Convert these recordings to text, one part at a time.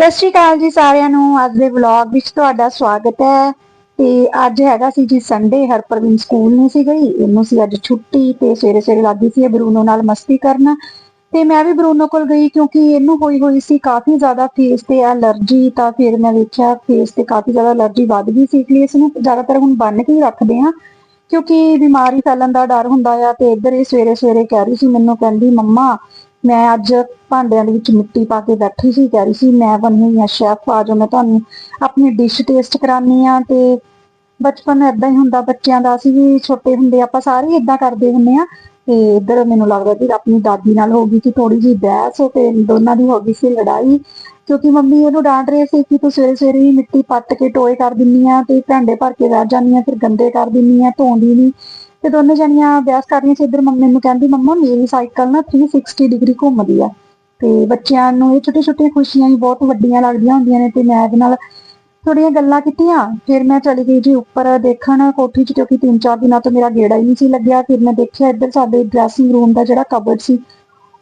ਸਤਿ ਸ਼੍ਰੀ ਅਕਾਲ ਜੀ ਸਾਰਿਆਂ ਨੂੰ। ਅੱਜ ਦੇ ਵਲੌਗ ਵਿੱਚ ਤੁਹਾਡਾ ਸਵਾਗਤ ਹੈ। ਤੇ ਅੱਜ ਹੈਗਾ ਸੀ ਜੀ ਸੰਡੇ ਹਰਪ੍ਰਵੀਨ ਸਕੂਲ ਨਹੀਂ ਸੀ ਗਈ ਇਹਨੂੰ ਸੀ ਅੱਜ ਛੁੱਟੀ ਤੇ ਸਵੇਰੇ ਸਵੇਰੇ ਲੱਗੀ ਸੀ ਬਰੂਨੋ ਨਾਲ ਮਸਤੀ ਕਰਨ। ਤੇ ਮੈਂ ਵੀ ਬਰੂਨੋ ਕੋਲ ਗਈ ਕਿਉਂਕਿ ਇਹਨੂੰ ਹੋਈ ਹੋਈ ਸੀ ਕਾਫੀ ਜ਼ਿਆਦਾ ਫੇਸ ਤੇ ਅਲਰਜੀ ਤਾਂ ਫਿਰ ਮੈਂ ਵੇਖਿਆ ਫੇਸ ਤੇ ਕਾਫੀ ਜ਼ਿਆਦਾ ਅਲਰਜੀ ਵੱਧ ਗਈ ਸੀ। ਇਸ ਲਈ ਇਸ ਨੂੰ ਜ਼ਿਆਦਾਤਰ ਹੁਣ ਬੰਨ ਕੇ ਹੀ ਰੱਖਦੇ ਆ ਕਿਉਂਕਿ ਬਿਮਾਰੀ ਫੈਲਣ ਦਾ ਡਰ ਹੁੰਦਾ ਆ ਤੇ ਇੱਧਰ ਇਹ ਸਵੇਰੇ ਸਵੇਰੇ ਕਹਿ ਰਹੀ ਸੀ ਮੈਨੂੰ, ਕਹਿੰਦੀ, ਮੰਮਾ ਮੈਂ ਅੱਜ ਭਾਂਡਿਆਂ ਦੇ ਵਿੱਚ ਮਿੱਟੀ ਪਾ ਕੇ ਬੈਠੀ ਸੀ, ਕਹਿ ਰਹੀ ਸੀ, ਮੈਂ ਬਣੀ ਹੋਈ ਆ ਸ਼ੈਫ, ਆ ਜਾਓ, ਮੈਂ ਤੁਹਾਨੂੰ ਆਪਣੀ ਡਿਸ਼ ਟੇਸਟ ਕਰਾਨੀ ਆ ਤੇ ਬਚਪਨ ਏਦਾਂ ਹੀ ਹੁੰਦਾ, ਬੱਚਿਆਂ ਦਾ ਅਸੀਂ ਵੀ ਛੋਟੇ ਹੁੰਦੇ ਆਪਾਂ ਸਾਰੇ ਇਦਾਂ ਕਰਦੇ ਹੁੰਦੇ ਆ ਤੇ ਇੱਧਰ ਮੈਨੂੰ ਲੱਗਦਾ ਕਿ ਆਪਣੀ ਦਾਦੀ ਨਾਲ ਹੋ ਗਈ ਸੀ ਥੋੜੀ ਜਿਹੀ ਬਹਿਸ, ਤੇ ਦੋਨਾਂ ਦੀ ਹੋ ਗਈ ਸੀ ਲੜਾਈ। ਕਿਉਂਕਿ ਮੰਮੀ ਇਹਨੂੰ ਡਾਂਟ ਰਹੀ ਸੀ ਕਿ ਤੂੰ ਸਵੇਰੇ ਸਵੇਰੇ ਹੀ ਮਿੱਟੀ ਪੱਟ ਕੇ ਟੋਏ ਕਰ ਦਿੰਨੀ ਆ ਤੇ ਭਾਂਡੇ ਭਰ ਕੇ ਬੈਠ ਜਾਂਦੀ ਆ ਫਿਰ ਗੰਦੇ ਕਰ ਦਿੰਨੀ ਆ ਧੋਂਦੀ ਨਹੀਂ ਤੇ ਦੋਨੇ ਜਣੀਆਂ ਬਹਿਸ ਕਰ ਰਹੀਆਂ ਸੀ, ਇੱਧਰ ਮੈਨੂੰ ਕਹਿੰਦੀ, ਮੰਮਾ, ਮੇਰੀ ਸਾਈਕਲ ਨਾ 360 ਡਿਗਰੀ ਘੁੰਮਦੀ ਆ। ਤੇ ਬੱਚਿਆਂ ਨੂੰ ਇਹ ਛੋਟੇ ਛੋਟੇ ਖੁਸ਼ੀਆਂ ਹੀ ਬਹੁਤ ਵੱਡੀਆਂ ਲੱਗਦੀਆਂ ਹੁੰਦੀਆਂ ਨੇ ਤੇ ਮੈਂ ਇਹਦੇ ਨਾਲ ਥੋੜੀਆਂ ਗੱਲਾਂ ਕੀਤੀਆਂ। ਫਿਰ ਮੈਂ ਚਲੀ ਗਈ ਜੀ ਉੱਪਰ ਦੇਖਣ ਕੋਠੀ 'ਚ, ਕਿਉਂਕਿ ਤਿੰਨ ਚਾਰ ਦਿਨਾਂ ਤੋਂ ਮੇਰਾ ਗੇੜਾ ਹੀ ਨਹੀਂ ਸੀ ਲੱਗਿਆ। ਫਿਰ ਮੈਂ ਦੇਖਿਆ ਇੱਧਰ ਸਾਡੇ ਡਰੈਸਿੰਗ ਰੂਮ ਦਾ ਜਿਹੜਾ ਕਬਰਡ ਸੀ,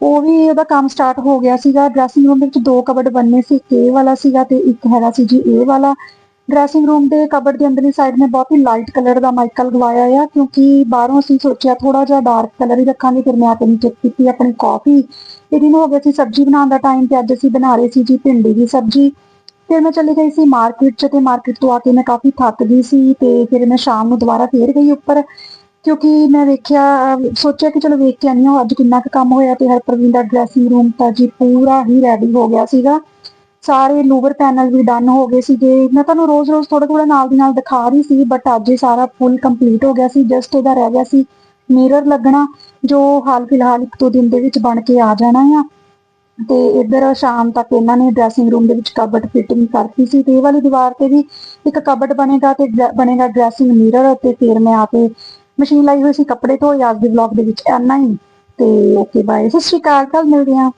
ਉਹ ਵੀ ਉਹਦਾ ਕੰਮ ਸਟਾਰਟ ਹੋ ਗਿਆ ਸੀਗਾ। ਡਰੈਸਿੰਗ ਰੂਮ ਦੇ ਵਿੱਚ ਦੋ ਕਬਰਡ ਬੰਨੇ ਸੀ, ਇੱਕ ਵਾਲਾ ਸੀਗਾ ਤੇ ਇੱਕ ਹੈਗਾ ਸੀ ਜੀ ਇਹ ਵਾਲਾ। ਡਰੈਸਿੰਗ ਰੂਮ ਦੇ ਕਬਰ ਦੇ ਅੰਦਰਲੀ ਸਾਈਡ ਨੇ ਬਹੁਤ ਹੀ ਲਾਈਟ ਕਲਰ ਦਾ ਮਾਈਕਲ ਲਗਵਾਇਆ ਆ, ਕਿਉਂਕਿ ਬਾਹਰੋਂ ਅਸੀਂ ਸੋਚਿਆ ਥੋੜਾ ਜਿਹਾ ਡਾਰਕ ਕਲਰ ਹੀ ਰੱਖਾਂਗੇ, ਫਿਰ ਮੈਂ ਆਪਣੀ ਚੈੱਕ ਕੀਤੀ ਆਪਣੀ ਕਾਫੀ ਇਹਦੀ ਨੂੰ ਹੋ ਗਿਆ ਸੀ ਸਬਜ਼ੀ ਬਣਾਉਣ ਦਾ ਟਾਈਮ ਤੇ ਅੱਜ ਅਸੀਂ ਬਣਾ ਰਹੇ ਸੀ ਜੀ ਭਿੰਡੀ ਦੀ ਸਬਜ਼ੀ। ਫਿਰ ਮੈਂ ਚਲੀ ਗਈ ਸੀ ਮਾਰਕੀਟ 'ਚ ਤੇ ਮਾਰਕੀਟ ਤੋਂ ਆ ਕੇ ਮੈਂ ਕਾਫੀ ਥੱਕ ਗਈ ਸੀ ਤੇ ਫਿਰ ਮੈਂ ਸ਼ਾਮ ਨੂੰ ਦੁਬਾਰਾ ਫੇਰ ਗਈ ਉੱਪਰ, ਕਿਉਂਕਿ ਮੈਂ ਵੇਖਿਆ, ਸੋਚਿਆ ਕਿ ਚਲੋ ਵੇਖ ਕੇ ਆਨੀ ਹਾਂ, ਅੱਜ ਕਿੰਨਾ ਕੁ ਕੰਮ ਹੋਇਆ ਤੇ ਹਰਪ੍ਰਵੀਨ ਦਾ ਡਰੈਸਿੰਗ ਰੂਮ ਤਾਂ ਜੀ ਪੂਰਾ ਹੀ ਰੈਡੀ ਹੋ ਗਿਆ ਸੀਗਾ। ਸਾਰੇ ਲੂਵਰ ਪੈਨਲ ਵੀ ਡਨ ਹੋ ਗਏ ਸੀਗੇ। ਮੈਂ ਤੁਹਾਨੂੰ ਰੋਜ਼-ਰੋਜ਼ ਥੋੜਾ-ਥੋੜਾ ਨਾਲ ਦੀ ਨਾਲ ਦਿਖਾ ਰਹੀ ਸੀ ਬਟ ਅੱਜ ਇਹ ਸਾਰਾ ਫੁੱਲ ਕੰਪਲੀਟ ਹੋ ਗਿਆ ਸੀ। ਜਸਟ ਇਹਦਾ ਰਹਿ ਗਿਆ ਸੀ ਮਿਰਰ ਲੱਗਣਾ, ਜੋ ਹਾਲ ਫਿਲਹਾਲ ਇੱਕ ਦੋ ਦਿਨ ਦੇ ਵਿੱਚ ਬਣ ਕੇ ਆ ਜਾਣਾ ਆ। ਤੇ ਇੱਧਰ ਸ਼ਾਮ ਤੱਕ ਇਹਨਾਂ ਨੇ ਡਰੈਸਿੰਗ ਰੂਮ ਦੇ ਵਿੱਚ ਕਬਰਡ ਫਿਟਿੰਗ ਕਰਤੀ ਸੀ। ਤੇ ਇਹ ਵਾਲੀ ਦੀਵਾਰ ਤੇ ਵੀ ਇੱਕ ਕਬਰਡ ਬਣੇਗਾ ਤੇ ਬਣੇਗਾ ਡਰੈਸਿੰਗ ਮਿਰਰ ਤੇ ਫਿਰ ਮੈਂ ਆ ਕੇ ਮਸ਼ੀਨ ਲਾਈ ਹੋਈ ਸੀ ਕੱਪੜੇ ਧੋਏ, ਅੱਜ ਦੇ ਵਲੌਗ ਦੇ ਵਿੱਚ ਇੰਨਾ ਹੀ। ਤੇ ਓਕੇ ਬਾਏ ਸਤਿ ਸ਼੍ਰੀ ਅਕਾਲ ਕੱਲ ਮਿਲਦੇ ਹਾਂ।